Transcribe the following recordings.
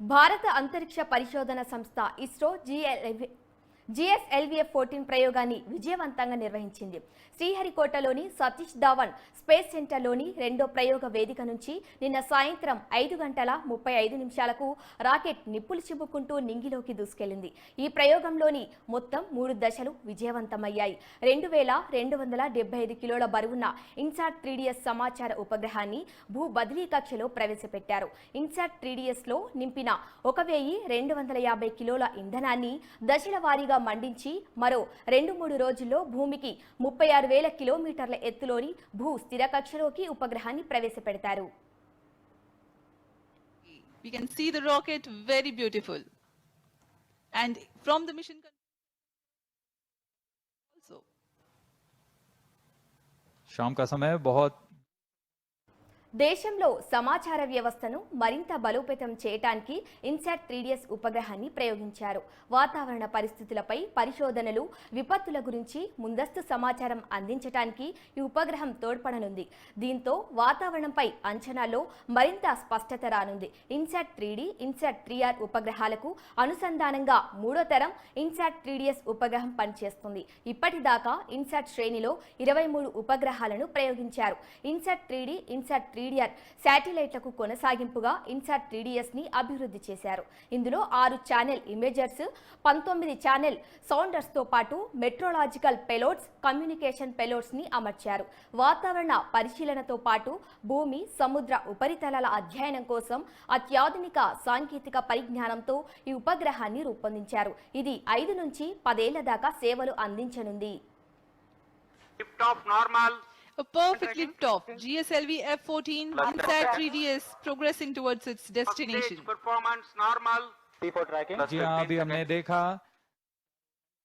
భారత అంతరిక్ష పరిశోధన సంస్థ ఇస్రో జిఎల్వి జిఎస్ఎల్విఎఫ్ ఫోర్టీన్ ప్రయోగాన్ని విజయవంతంగా నిర్వహించింది. శ్రీహరికోటలోని సతీష్ ధావన్ స్పేస్ సెంటర్లోని రెండో ప్రయోగ వేదిక నుంచి నిన్న సాయంత్రం ఐదు గంటల ముప్పై ఐదు నిమిషాలకు రాకెట్ నిప్పులు చిమ్ముకుంటూ నింగిలోకి దూసుకెళ్ళింది ఈ ప్రయోగంలోని మొత్తం మూడు దశలు విజయవంతమయ్యాయి. రెండు వేల రెండు వందల డెబ్బై ఐదు కిలోల బరువున్న ఇన్సాట్ త్రీడిఎస్ సమాచార ఉపగ్రహాన్ని భూ బదిలీ కక్షలో ప్రవేశపెట్టారు. ఇన్సాట్ త్రీడిఎస్లో నింపిన ఒక వెయ్యి రెండు వందల యాభై కిలోల ఇంధనాన్ని దశల వారీగా మండించి మరో రెండు మూడు రోజుల్లో భూమికి ముప్పై ఆరు వేల కిలోమీటర్ల ఎత్తులోని భూ స్థిర కక్షలోకి ఉపగ్రహాన్ని ప్రవేశపెడతారు We can see the rocket very beautiful. And from the mission control also. शाम का समय बहुत దేశంలో సమాచార వ్యవస్థను మరింత బలోపేతం చేయటానికి ఇన్సాట్ త్రీడిఎస్ ఉపగ్రహాన్ని ప్రయోగించారు. వాతావరణ పరిస్థితులపై పరిశోధనలు విపత్తుల గురించి ముందస్తు సమాచారం అందించటానికి ఈ ఉపగ్రహం తోడ్పడనుంది. దీంతో వాతావరణంపై అంచనాలో మరింత స్పష్టత రానుంది. INSAT three D INSAT three R ఉపగ్రహాలకు అనుసంధానంగా మూడో తరం ఇన్సాట్ త్రీడిఎస్ ఉపగ్రహం పనిచేస్తుంది. ఇప్పటిదాకా ఇన్సాట్ శ్రేణిలో ఇరవై మూడు ఉపగ్రహాలను ప్రయోగించారు. INSAT three D INSAT three D R శాటిలైట్లకు కొనసాగింపుగా ఇన్సాట్ త్రీడిఎస్ని అభివృద్ధి చేశారు. ఇందులో ఆరు ఛానల్ ఇమేజర్స్ పంతొమ్మిది ఛానెల్ సౌండర్స్తో పాటు మెట్రోలాజికల్ పెలోట్స్ కమ్యూనికేషన్ పెలోడ్స్ని అమర్చారు. వాతావరణ పరిశీలనతో పాటు భూమి సముద్ర ఉపరితలాల అధ్యయనం కోసం అత్యాధునిక సాంకేతిక పరిజ్ఞానంతో ఈ ఉపగ్రహాన్ని రూపొందించారు. ఇది ఐదు నుంచి పదేళ్ళ దాకా సేవలు అందించనుంది. Tip top normal A perfect lift-off. GSLV F-14 INSAT 3DS progressing towards its First destination. stage performance normal. T4 tracking. जी हाँ अभी हमने देखा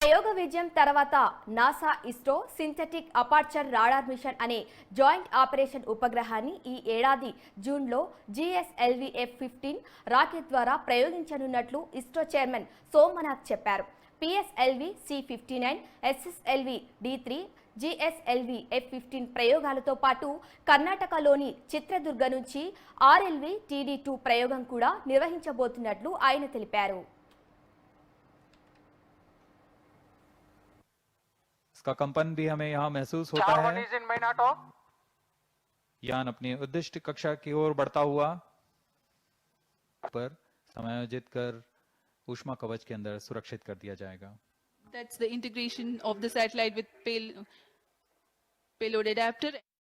ప్రయోగ విజయం తర్వాత NASA ISRO synthetic aperture radar mission అనే జాయింట్ ఆపరేషన్ ఉపగ్రహాన్ని ఈ ఏడాది జూన్లో జిఎస్ఎల్వి ఎఫ్ ఫిఫ్టీన్ రాకెట్ ద్వారా ప్రయోగించనున్నట్లు ఇస్రో చైర్మన్ సోమనాథ్ చెప్పారు PSLV C fifty nine SSLV D three GSLV F fifteen ప్రయోగాలతో పాటు కర్ణాటకలోని చిత్రదుర్గ నుంచి ఆర్ఎల్వి టీడీ టూ ప్రయోగం కూడా నిర్వహించబోతున్నట్లు ఆయన తెలిపారు इसका कंपन भी हमें यहाँ महसूस होता Charwan है is in Minato. यान अपनी उद्दिष्ट कक्षा की ओर बढ़ता हुआ पर समायोजित कर ऊष्मा कवच के अंदर सुरक्षित कर दिया जाएगा। That's the integration of the satellite with payload adapter